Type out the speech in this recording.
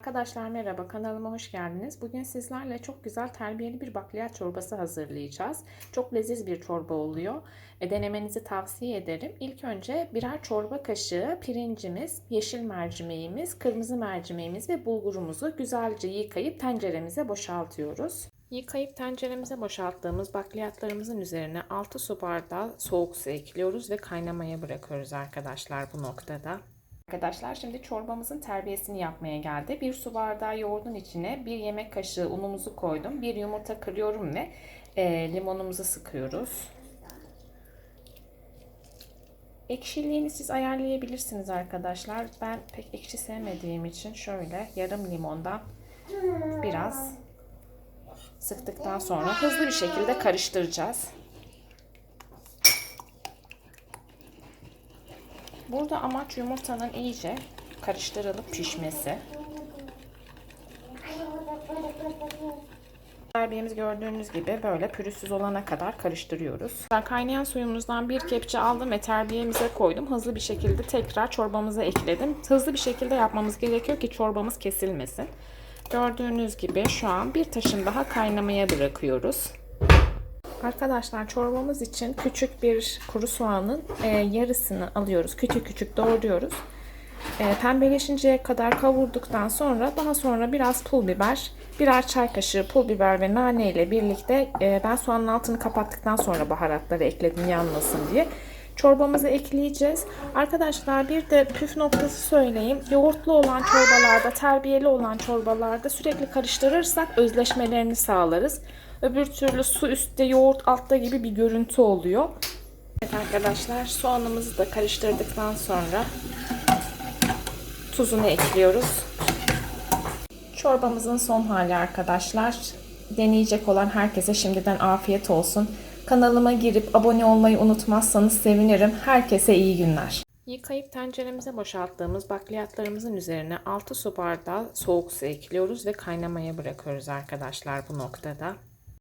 Arkadaşlar merhaba kanalıma hoş geldiniz. Bugün sizlerle çok güzel terbiyeli bir bakliyat çorbası hazırlayacağız. Çok leziz bir çorba oluyor. E, denemenizi tavsiye ederim. İlk önce birer çorba kaşığı pirincimiz, yeşil mercimeğimiz, kırmızı mercimeğimiz ve bulgurumuzu güzelce yıkayıp tenceremize boşaltıyoruz. Yıkayıp tenceremize boşalttığımız bakliyatlarımızın üzerine 6 su bardağı soğuk su ekliyoruz ve kaynamaya bırakıyoruz arkadaşlar bu noktada. Arkadaşlar şimdi çorbamızın terbiyesini yapmaya geldi. Bir su bardağı yoğurdun içine bir yemek kaşığı unumuzu koydum. Bir yumurta kırıyorum ve e, limonumuzu sıkıyoruz. Ekşiliğini siz ayarlayabilirsiniz arkadaşlar. Ben pek ekşi sevmediğim için şöyle yarım limondan biraz sıktıktan sonra hızlı bir şekilde karıştıracağız. Burada amaç yumurtanın iyice karıştırılıp pişmesi. Terbiyemiz gördüğünüz gibi böyle pürüzsüz olana kadar karıştırıyoruz. Kaynayan suyumuzdan bir kepçe aldım ve terbiyemize koydum. Hızlı bir şekilde tekrar çorbamıza ekledim. Hızlı bir şekilde yapmamız gerekiyor ki çorbamız kesilmesin. Gördüğünüz gibi şu an bir taşın daha kaynamaya bırakıyoruz. Arkadaşlar çorbamız için küçük bir kuru soğanın e, yarısını alıyoruz. Küçük küçük doğruyoruz. E, pembeleşinceye kadar kavurduktan sonra daha sonra biraz pul biber, birer çay kaşığı pul biber ve nane ile birlikte e, ben soğanın altını kapattıktan sonra baharatları ekledim yanmasın diye. Çorbamızı ekleyeceğiz. Arkadaşlar bir de püf noktası söyleyeyim. Yoğurtlu olan çorbalarda, terbiyeli olan çorbalarda sürekli karıştırırsak özleşmelerini sağlarız. Öbür türlü su üstte yoğurt altta gibi bir görüntü oluyor. Evet arkadaşlar soğanımızı da karıştırdıktan sonra tuzunu ekliyoruz. Çorbamızın son hali arkadaşlar. Deneyecek olan herkese şimdiden afiyet olsun. Kanalıma girip abone olmayı unutmazsanız sevinirim. Herkese iyi günler. Yıkayıp tenceremize boşalttığımız bakliyatlarımızın üzerine 6 su bardağı soğuk su ekliyoruz ve kaynamaya bırakıyoruz arkadaşlar bu noktada.